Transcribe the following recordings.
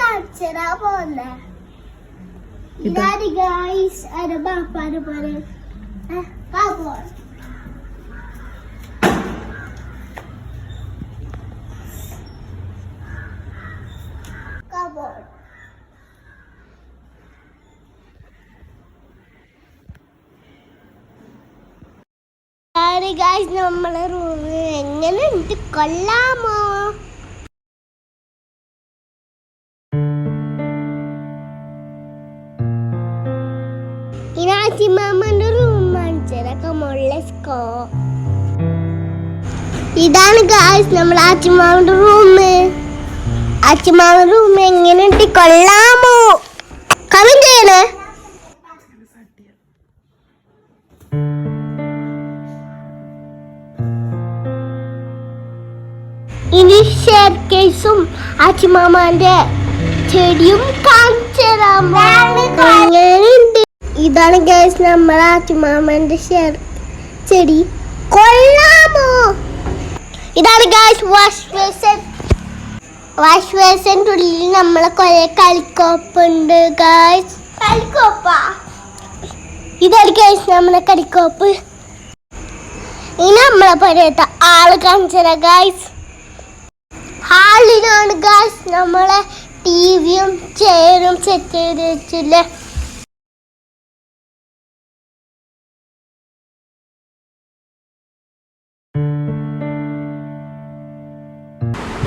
കാണിച്ചതാ പോന്നെ ഗായ്സ് എന്റെ പോലെ. നമ്മളെ റൂം എങ്ങനെ ഉണ്ട് കൊള്ളാമോ? ഇനാച്ചിമാമന്റെ റൂം കാണിച്ചതൊക്കെ മുള്ളസ്കോ ഇതാണ് ഗായ്സ് നമ്മുടെ ആച്ചിമാമന്റെ റൂം ആച്ചിമാമന്റെ റൂം എങ്ങനെ കൊള്ളാമോ? കമന്റ് ചെയ്യണേ ഇനി ഷെയർ കേസും ആച്ചിമാമാന്റെ ചെടിയും കാണിച്ചുതരാം അങ്ങനെയുണ്ട് ഇതാണ് ഗൈസ് നമ്മളെ ഷെയർ ചെടി. കൊള്ളാമോ? ഇതാണ് ഗൈസ് വാഷ് ബേസൻ വാഷ് ബേസന്റെ ഉള്ളിൽ നമ്മളെ കുറെ കളിക്കോപ്പുണ്ട് ഗൈസ് കളിക്കോപ്പ ഇതാണ് ഗൈസ് നമ്മളെ കളിക്കോപ്പ് ഇനി നമ്മളെ പഴയത്തെ ആൾ കാണിച്ചത ഗൈസ് ഹാളിനാണ് ഗൈസ് നമ്മളെ ടി വിയും ചെയറും സെറ്റ് ചെയ്ത് വെച്ചില്ലേ?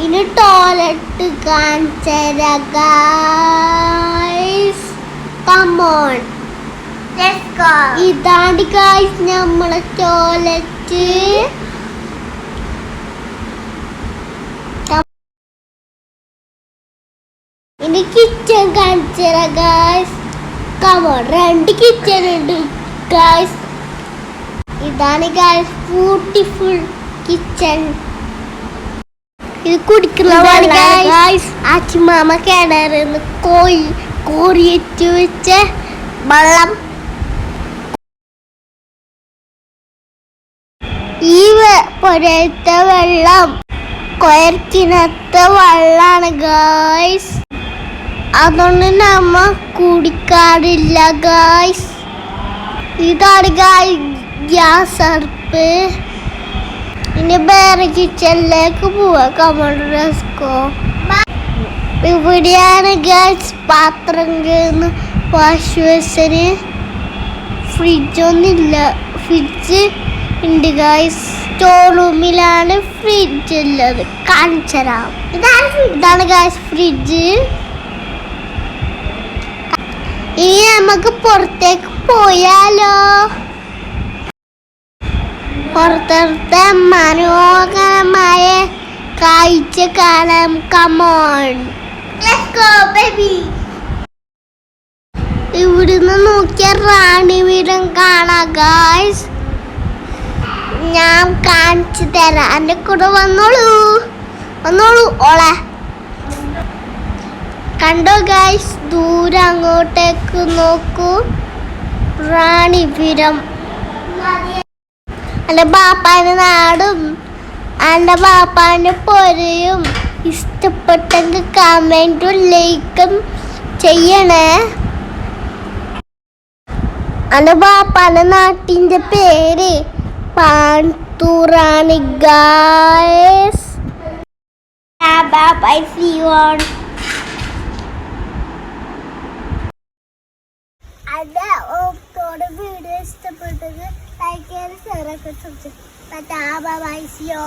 ഇനി ടോയ്ലറ്റ് കാണിച്ചര ഗൈസ് കമോൺ ഇതാണ് ഗായ്സ് നമ്മളെ ടോയ്ലറ്റ് ഇനി കിച്ചൺ കാണിച്ചര ഗൈസ് കമോൺ രണ്ട് കിച്ചൺ ഉണ്ട് ഗായ്സ് ഇതാണ് ഗായ്സ് ബ്യൂട്ടിഫുൾ കിച്ചൺ ഇത് കുടിക്കുന്ന ആച്ചിമാമ കിണറിന്ന് കോഴി കോരിയിട്ട് വെച്ച വെള്ളം. ഈ പുരത്തെ വെള്ളം കൊയർക്കിനത്ത വെള്ളാണ് ഗായ്സ് അതുകൊണ്ട് നമ്മ കുടിക്കാറില്ല ഗായ്സ് ഇതാണ് ഗായ് ഗ്യാസ് അടുപ്പ് ഇനി വേറെ കിച്ചണിലേക്ക് പോവാ. കമണ്ടസ്കോ ഇവിടെയാണ് ഗായ്സ് പാത്രം കഴുകുന്ന വാഷ് ബേസിന് ഫ്രിഡ്ജൊന്നുമില്ല ഫ്രിഡ്ജ് ഉണ്ട് ഗായ്സ് സ്റ്റോർ റൂമിലാണ് ഫ്രിഡ്ജ് ഉള്ളത്. കാണിച്ചരാം ഇതാണ് ഇതാണ് ഗായ്സ് ഫ്രിഡ്ജ് ഇനി നമുക്ക് പുറത്തേക്ക് പോയാലോ. പുറത്തെ മനോഹരമായ കാഴ്ച കാണാം കമോൺ ഇവിടുന്ന് നോക്കിയ റാണി വീടും കാണാം ഗായ്സ് ഞാൻ കാണിച്ചു തരാം. എന്റെ കൂടെ വന്നോളൂ. വന്നോളൂ ഓളെ. കണ്ടോ ഗായ്സ് ദൂരെ അങ്ങോട്ടേക്ക് നോക്കൂ. റാണിപുരം എന്റെ ബാപ്പാന്റെ നാടും എന്റെ ബാപ്പാന്റെ പൊരയും ഇഷ്ടപ്പെട്ടെങ്കിൽ കമന്റും ലൈക്കും ചെയ്യണേ. എന്റെ ബാപ്പാന്റെ നാട്ടിന്റെ പേര് പാൻതൂറാണ് guys I see you on ഓത്തോടെ video ഇഷ്ടപ്പെട്ടത് ലൈക്ക് ചെയ്യാൻ ഷെയർ ഒക്കെ സി യു